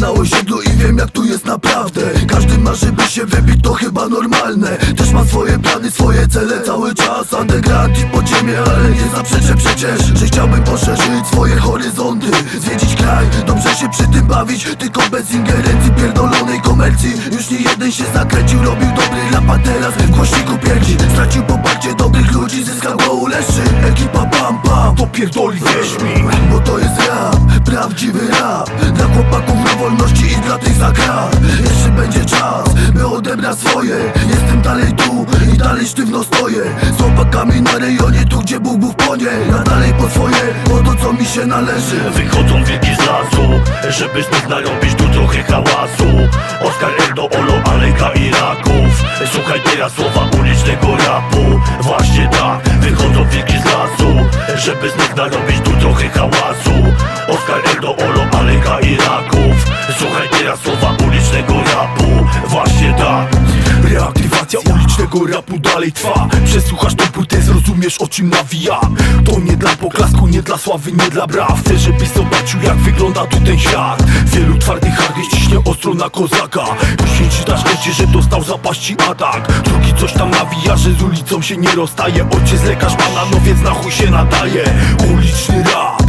Na osiedlu i wiem jak tu jest naprawdę. Każdy ma, żeby się wybić, to chyba normalne. Też ma swoje plany, swoje cele cały czas Underground i podziemie, ale nie zaprzeczę przecież Że chciałbym poszerzyć swoje horyzonty. Zwiedzić kraj, dobrze się przy tym bawić Tylko bez ingerencji pierdolonej komercji. Już nie jeden się zakręcił, robił dobry rap, a teraz w głośniku pierdzi. Stracił poparcie dobrych ludzi, zyskał go uleszy Ekipa pam pam, To pierdoli dla tych za krat Jeszcze będzie czas, by odebrać swoje. Jestem dalej tu i dalej sztywno stoję. Z chłopakami na rejonie, tu gdzie Bóg Bóg płonie. Ja dalej po swoje, po to co mi się należy. Wychodzą wilki z lasu Żeby z nich narobić tu trochę hałasu. Oskar Erdo, Olo, Aleka i Raków. Słuchaj teraz słowa ulicznego rapu Ulicznego rapu dalej trwa. Przesłuchasz tą płytę, zrozumiesz o czym nawijam. To nie dla poklasku, nie dla sławy, nie dla braw. Chcę, żebyś zobaczył jak wygląda tu ten świat. Wielu twardych hardy ściśnie ostro na kozaka. Później czytasz lecie, że dostał zapaści atak. Drugi coś tam nawija, że z ulicą się nie rozstaje. Ojciec lekarz pana, no więc na chuj się nadaje. Uliczny rap,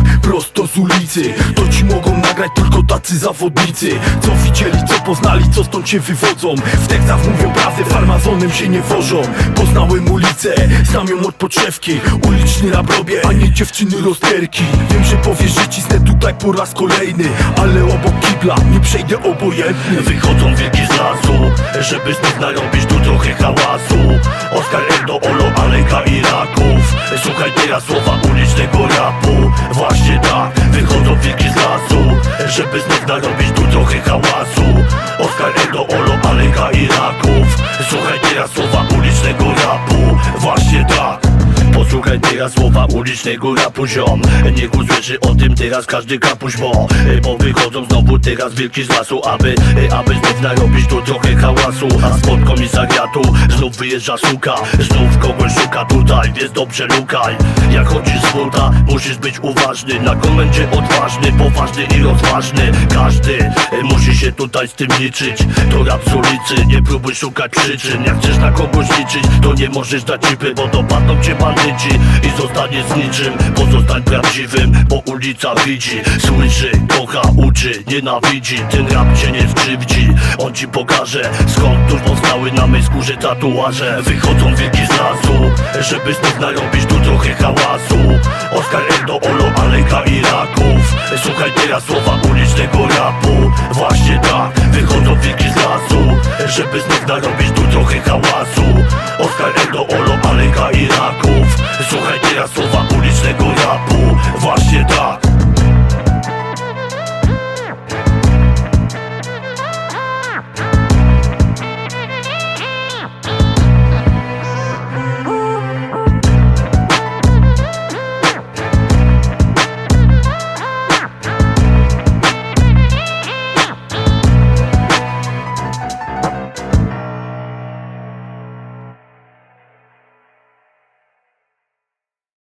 ulicy. To ci mogą nagrać tylko tacy zawodnicy. Co widzieli, co poznali, co stąd się wywodzą. W tekstach mówią prawdę, farmazonem się nie wożą. Poznałem ulicę, znam ją od podszewki. Uliczny rap robię, a nie dziewczyny rozterki. Wiem, że powiesz, że cisnę tutaj po raz kolejny Ale obok kibla nie przejdę obojętny Wychodzą wilki z lasu Żeby z nich narobić tu trochę hałasu. Oskar Erdo, Olo, Aleka i Raków. Słuchaj teraz słowa ulicznego rapu Żeby z nich narobić tu trochę hałasu Posłuchaj teraz słowa ulicznego rapu ziom. Niech usłyszy o tym teraz każdy kapuś Bo, bo wychodzą znowu teraz wilki z lasu Aby, aby znów narobić tu trochę hałasu. A spod komisariatu znów wyjeżdża suka Znów kogoś szuka tutaj, więc dobrze lukaj. Jak chodzisz z buta, musisz być uważny Na komendzie odważny, poważny i rozważny. Każdy e, musi się tutaj z tym liczyć To rap z ulicy, nie próbuj szukać przyczyn. Jak chcesz na kogoś liczyć, to nie możesz dać cipy Bo dopadną cię bandyci i zostaniesz z niczym Pozostań prawdziwym, bo ulica widzi Słyszy, kocha, uczy, nienawidzi Ten rap cię nie skrzywdzi. On ci pokaże, skąd tu powstały na mej skórze tatuaże. Wychodzą wilki z lasu, żeby z nich narobić tu trochę hałasu. Oskar Erdo, Olo, Aleka i Raków. Słuchaj teraz słowa ulicznego rapu. Właśnie tak, wychodzą wilki z lasu Żeby z nich narobić tu trochę hałasu. Oskar Erdo, Olo, Aleka i Raków Słuchaj teraz słowa ulicznego rapu. Właśnie tak.